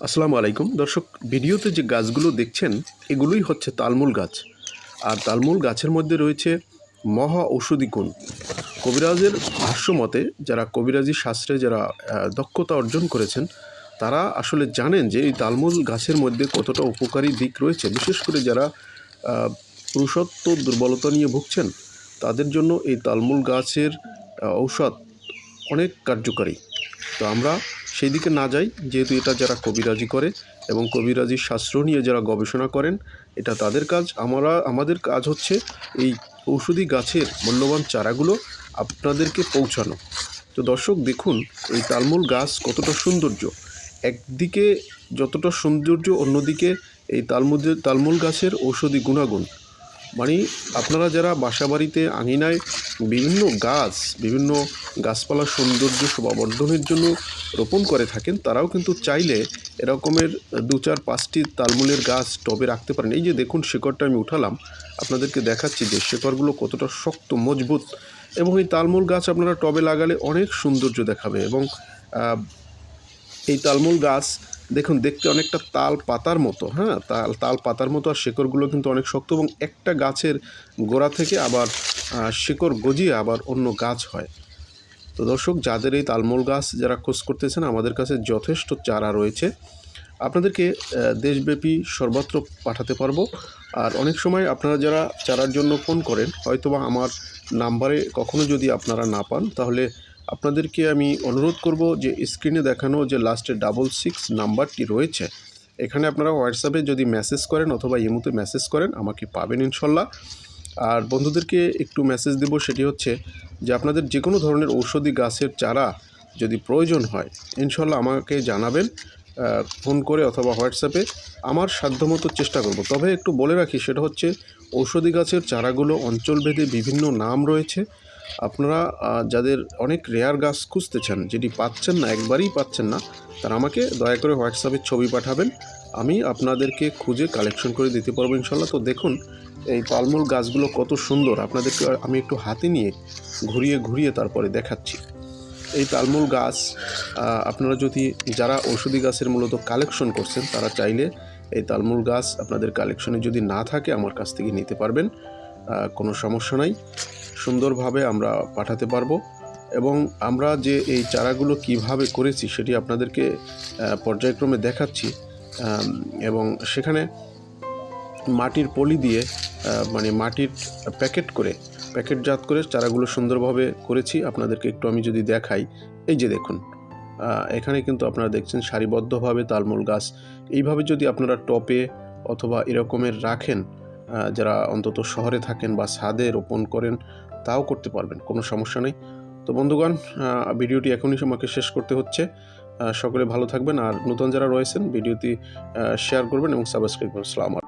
আসসালামু আলাইকুম। দর্শক, ভিডিওতে যে গাছগুলো দেখছেন, এগুলোই হচ্ছে তালমূল গাছ। আর তালমূল গাছের মধ্যে রয়েছে মহা ঔষধি গুণ। কবিরাজের ভাষ্য মতে, যারা কবিরাজি শাস্ত্রে যারা দক্ষতা অর্জন করেছেন, তারা আসলে জানেন যে এই তালমূল গাছের মধ্যে কতটা উপকারী দিক রয়েছে। বিশেষ করে যারা পুরুষত্ব দুর্বলতা নিয়ে ভুগছেন, তাদের জন্য এই তালমূল গাছের ঔষধ অনেক কার্যকারী। তো আমরা সেই দিকে না যাই, যেহেতু এটা যারা কবিরাজি করে এবং কবিরাজির শাস্ত্র নিয়ে যারা গবেষণা করেন, এটা তাদের কাজ। আমরা, আমাদের কাজ হচ্ছে এই ঔষধি গাছের মূল্যবান চারাগুলো আপনাদেরকে পৌঁছানো। তো দর্শক, দেখুন, এই তালমূল গাছ কতটা সৌন্দর্য। একদিকে যতটা সৌন্দর্য, অন্যদিকে এই তালমুদের তালমূল গাছের ঔষধি গুণাগুণ। মানে আপনারা যারা বাসাবাড়িতে আঙিনায় বিভিন্ন গাছ, বিভিন্ন গাছপালার সৌন্দর্য, শোভাবর্ধনের জন্য রোপণ করে থাকেন, তারাও কিন্তু চাইলে এরকমের দু চার পাঁচটি তালমূলের গাছ টবে রাখতে পারেন। এই যে দেখুন শিকড়টা আমি উঠালাম, আপনাদেরকে দেখাচ্ছি যে শিকড়গুলো কতটা শক্ত, মজবুত এবং এই তালমূল গাছ আপনারা টবে লাগালে অনেক সৌন্দর্য দেখাবে এবং এই তালমূল গাছ দেখুন, দেখতে অনেকটা তাল পাতার মতো হ্যাঁ? তাল তাল পাতার মতো আর শেকড়গুলো কিন্তু অনেক শক্ত এবং একটা গাছের গোড়া থেকে আবার শিকড় গজিয়ে আবার অন্য গাছ হয়। তো দর্শক, যাদের এই তালমূল গাছ যারা খোঁজ করতেছেন, আমাদের কাছে যথেষ্ট চারা রয়েছে। আপনাদেরকে দেশব্যাপী সর্বত্র পাঠাতে পারব। আর অনেক সময় আপনারা যারা চারার জন্য ফোন করেন, হয়তোবা আমার নাম্বারে কখনো যদি আপনারা না পান, তাহলে আপনাদেরকে আমি অনুরোধ করব যে স্ক্রিনে দেখানো যে লাস্টে ডাবল সিক্স নাম্বারটি রয়েছে, এখানে আপনারা হোয়াটসঅ্যাপে যদি মেসেজ করেন অথবা ইমুতে মেসেজ করেন, আমাকে পাবেন ইনশাল্লাহ। আর বন্ধুদেরকে একটু মেসেজ দেব, সেটি হচ্ছে যে আপনাদের যে কোনো ধরনের ঔষধি গাছের চারা যদি প্রয়োজন হয়, ইনশাল্লাহ আমাকে জানাবেন ফোন করে অথবা হোয়াটসঅ্যাপে আমার সাধ্যমতো চেষ্টা করব। তবে একটু বলে রাখি, সেটা হচ্ছে ঔষধি গাছের চারাগুলো অঞ্চলভেদে বিভিন্ন নাম রয়েছে। আপনারা যাদের অনেক রেয়ার গাছ খুঁজতেছেন যেটি পাচ্ছেন না, একবারই পাচ্ছেন না, তারা আমাকে দয়া করে হোয়াটসঅ্যাপে ছবি পাঠাবেন। আমি আপনাদেরকে খুঁজে কালেকশন করে দিতে পারব ইনশাল্লাহ। তো দেখুন, এই পালমূল গাছগুলো কত সুন্দর। আপনাদেরকে আমি একটু হাতে নিয়ে ঘুরিয়ে ঘুরিয়ে তারপরে দেখাচ্ছি। এই তালমূল গাছ আপনারা যদি, যারা ঔষধি গাছের মূলত কালেকশন করছেন, তারা চাইলে এই তালমূল গাছ আপনাদের কালেকশনে যদি না থাকে, আমার কাছ থেকে নিতে পারবেন। কোনো সমস্যা নাই। সুন্দরভাবে আমরা পাঠাতে পারব। এবং আমরা যে এই চারাগুলো কীভাবে করেছি সেটি আপনাদেরকে পর্যায়ক্রমে দেখাচ্ছি। এবং সেখানে মাটির পলি দিয়ে মানে মাটির প্যাকেট করে, প্যাকেটজাত করে চারাগুলো সুন্দরভাবে করেছি। আপনাদেরকে একটু আমি যদি দেখাই, এই যে দেখুন এখানে কিন্তু আপনারা দেখছেন সারিবদ্ধভাবে তালমূল গাছ। এইভাবে যদি আপনারা টপে অথবা এরকমের রাখেন যারা অন্তত শহরে থাকেন বা ছাদে রোপণ করেন, তাও করতে পারবেন, কোনো সমস্যা নেই। তো বন্ধুগণ ভিডিওটি এখনই আমাকে শেষ করতে হচ্ছে। সকলে ভালো থাকবেন আর নতুন যারা রয়েছেন, ভিডিওটি শেয়ার করবেন এবং সাবস্ক্রাইব করবেন। সালাম